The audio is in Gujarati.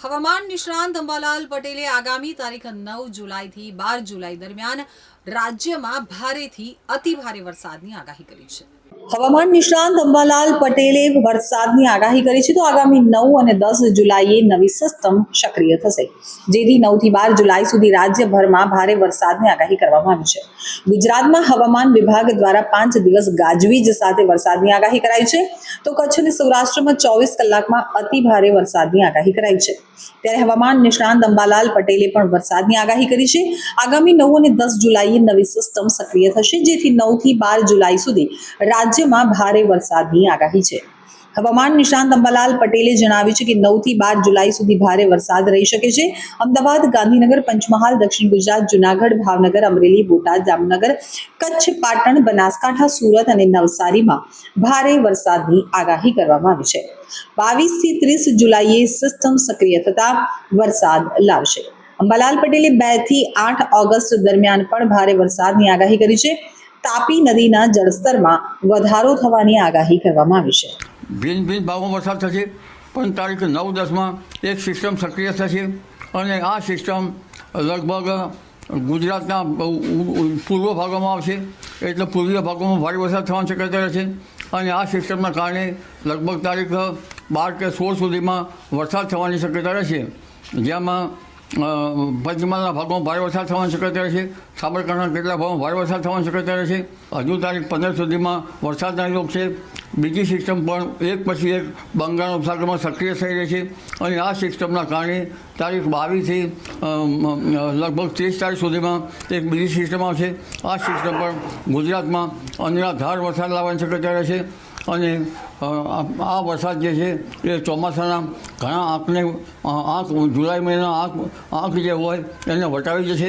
હવામાન નિષ્ણાંત અંબાલાલ પટેલે આગામી તારીખ નવ જુલાઈથી બાર જુલાઈ દરમિયાન રાજ્યમાં ભારેથી અતિભારે વરસાદની આગાહી કરી છે. હવામાન નિષ્ણાંત અંબાલાલ પટેલે વરસાદની આગાહી કરી છે તો આગામી નવ અને દસ જુલાઈએ નવી સિસ્ટમ સક્રિય થશે. જેથી નવથી બાર જુલાઈ સુધી રાજ્યભરમાં ભારે વરસાદની આગાહી કરવામાં આવી છે. ગુજરાતમાં હવામાન વિભાગ દ્વારા પાંચ દિવસ ગાજવીજ સાથે વરસાદની આગાહી કરાઈ છે. તો કચ્છ અને સૌરાષ્ટ્રમાં ચોવીસ કલાકમાં અતિ ભારે વરસાદની આગાહી કરાઈ છે. ત્યારે હવામાન નિષ્ણાંત અંબાલાલ પટેલે પણ વરસાદની આગાહી કરી છે. આગામી નવ અને દસ જુલાઈએ નવી સિસ્ટમ સક્રિય થશે. જેથી નવથી બાર જુલાઈ સુધી રાજ્યમાં ભારે વરસાદની આગાહી છે. હવામાન નિષ્ણાંત અંબાલાલ પટેલે જણાવ્યું છે કે નવથી બાર જુલાઈ સુધી ભારે વરસાદ રહી શકે છે. અમદાવાદ, ગાંધીનગર, પંચમહાલ, દક્ષિણ ગુજરાત, જુનાગઢ, ભાવનગર, અમરેલી, બોટાદ, જામનગર, કચ્છ, પાટણ, બનાસકાંઠા, સુરત અને નવસારીમાં ભારે વરસાદની આગાહી કરવામાં આવી છે. બાવીસથી ત્રીસ જુલાઈએ સિસ્ટમ સક્રિય થતા વરસાદ લાવશે. અંબાલાલ પટેલે બેથી આઠ ઓગસ્ટ દરમિયાન પણ ભારે વરસાદની આગાહી કરી છે. તાપી નદીના જળસ્તરમાં વધારો થવાની આગાહી કરવામાં આવી છે. ભિન્ન ભિન્ન ભાવમાં વરસાદ થશે. પણ તારીખ નવ દસમાં એક સિસ્ટમ સક્રિય થશે અને આ સિસ્ટમ લગભગ ગુજરાતના પૂર્વ ભાગોમાં આવશે. એટલે પૂર્વીય ભાગોમાં ભારે વરસાદ થવાની શક્યતા રહેશે. અને આ સિસ્ટમના કારણે લગભગ તારીખ બાર કે સોળ સુધીમાં વરસાદ થવાની શક્યતા રહેશે. જેમાં પંચમહાલના ભાગમાં ભારે વરસાદ થવાની શક્યતા છે સાબરકાંઠાના કેટલા ભાગમાં ભારે વરસાદ થવાની શક્યતા રહેશે. હજુ તારીખ પંદર સુધીમાં વરસાદના યોગ છે. બીજી સિસ્ટમ પણ એક પછી એક બંગાળના ઉપસાગરમાં સક્રિય થઈ રહી છે. અને આ સિસ્ટમના કારણે તારીખ બાવીસથી લગભગ ત્રીસ તારીખ સુધીમાં એક બીજી સિસ્ટમ આવશે. આ સિસ્ટમ પણ ગુજરાતમાં અનરાધાર વરસાદ લાવવાની શક્યતા રહેશે. અને આ વરસાદ જે છે, એ ચોમાસાના ઘણા આંકને આંખ, જુલાઈ મહિના આંક આંક જે હોય, એને વટાવી જશે